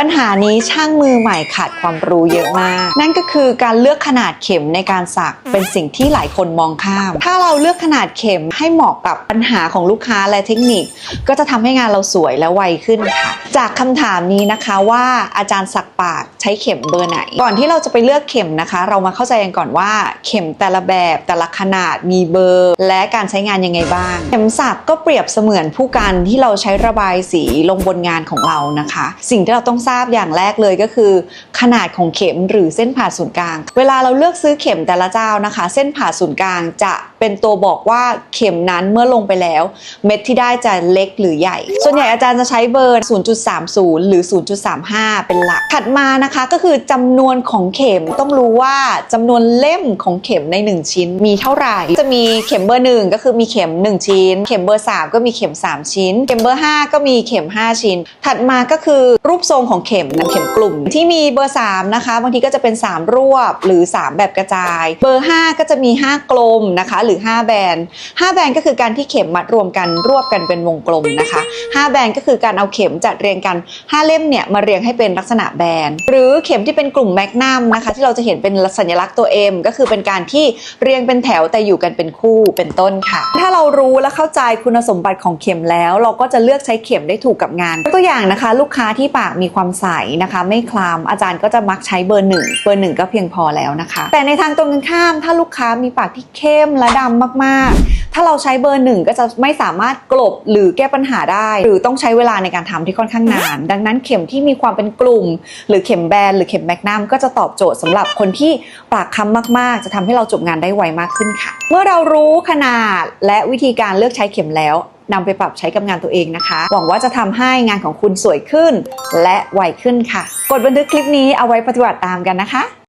ปัญหานี้ช่างมือใหม่ขาดความรู้เยอะมาก นั่นก็คือการเลือกขนาดเข็มในการสักเป็นสิ่งที่หลายคนมองข้าม ถ้าเราเลือกขนาดเข็มให้เหมาะกับปัญหาของลูกค้าและเทคนิค ก็จะทำให้งานเราสวยและไวขึ้นค่ะ จากคำถามนี้นะคะว่าอาจารย์สักปากใช้เข็มเบอร์ไหน ก่อนที่เราจะไปเลือกเข็มนะคะ เรามาเข้าใจกันก่อนว่าเข็มแต่ละแบบแต่ละขนาดมีเบอร์ และการใช้งานยังไงบ้าง เข็มสักก็เปรียบเสมือนผู้กันที่เราใช้ระบายสีลงบนงานของเรานะคะ สิ่งที่เราต้องทราบอย่างแรกเลยก็คือ ขนาดของเข็มหรือเส้นผ่าศูนย์กลาง เวลาเราเลือกซื้อเข็มแต่ละเจ้านะคะ เส้นผ่าศูนย์กลางจะเป็นตัวบอกว่าเข็มนั้นเมื่อลงไปแล้ว เม็ดที่ได้จะเล็กหรือใหญ่ ส่วนใหญ่อาจารย์จะใช้เบอร์ 0.30 หรือ 0.35 เป็นหลัก ถัดมานะคะก็คือจำนวนของเข็มต้องรู้ว่าจำนวนเล่มของเข็มใน 1 ชิ้นมีเท่าไหร่ จะมีเข็มเบอร์ 1 ก็คือมีเข็ม 1 ชิ้น เข็มเบอร์ 3 ก็มีเข็ม 3 ชิ้น เข็มเบอร์ 5 ก็มีเข็ม 5 ชิ้น ถัดมาก็คือรูปทรงของเข็มนะเข็มกลุ่ม ที่มีเบอร์ 3 นะคะ บางทีก็จะเป็น 3 รวบหรือ 3 แบบกระจาย เบอร์ 5 ก็จะมี 5 กลมนะคะ หรือ 5 แบน5แบนก็คือการที่เข็มมัดรวมกันรวบกันเป็นวงกลมนะคะ 5 แบนก็คือการเอาเข็มจัดเรียงกัน 5 เล่มเนี่ยมาเรียงให้เป็นลักษณะแบนหรือเข็มที่เป็นกลุ่มแมกนัมนะคะ ที่เราจะเห็นเป็นสัญลักษณ์ตัว M ก็คือเป็นการที่เรียงเป็นแถวแต่อยู่กันเป็นคู่เป็นต้นค่ะ ถ้าเรารู้และเข้าใจคุณสมบัติของเข็มแล้ว เราก็จะเลือกใช้เข็มได้ถูกกับงานตัวอย่างนะคะ ลูกค้าที่ปากมีความใสนะคะไม่คลามอาจารย์ก็จะมักใช้เบอร์หนึ่งเบอร์หนึ่งก็เพียงพอแล้วนะคะ แต่ในทางตรงกันข้ามถ้าลูกค้ามีปากที่เข้มและดำมากๆ ถ้าเราใช้เบอร์หนึ่งก็จะไม่สามารถกลบหรือแก้ปัญหาได้ หรือต้องใช้เวลาในการทำที่ค่อนข้างนาน ดังนั้นเข็มที่มีความเป็นกลุ่ม หรือเข็มแบนหรือเข็มแมกนัมก็จะตอบโจทย์สำหรับคนที่ปากค้ำมากๆ จะทำให้เราจบงานได้ไวมากขึ้นค่ะ เมื่อเรารู้ขนาดและวิธีการเลือกใช้เข็มแล้ว นำไปปรับใช้กับงานตัวเองนะคะ หวังว่าจะทำให้งานของคุณสวยขึ้น และไวขึ้นค่ะ กดบันทึกคลิปนี้เอาไว้ปฏิบัติตามกันนะคะ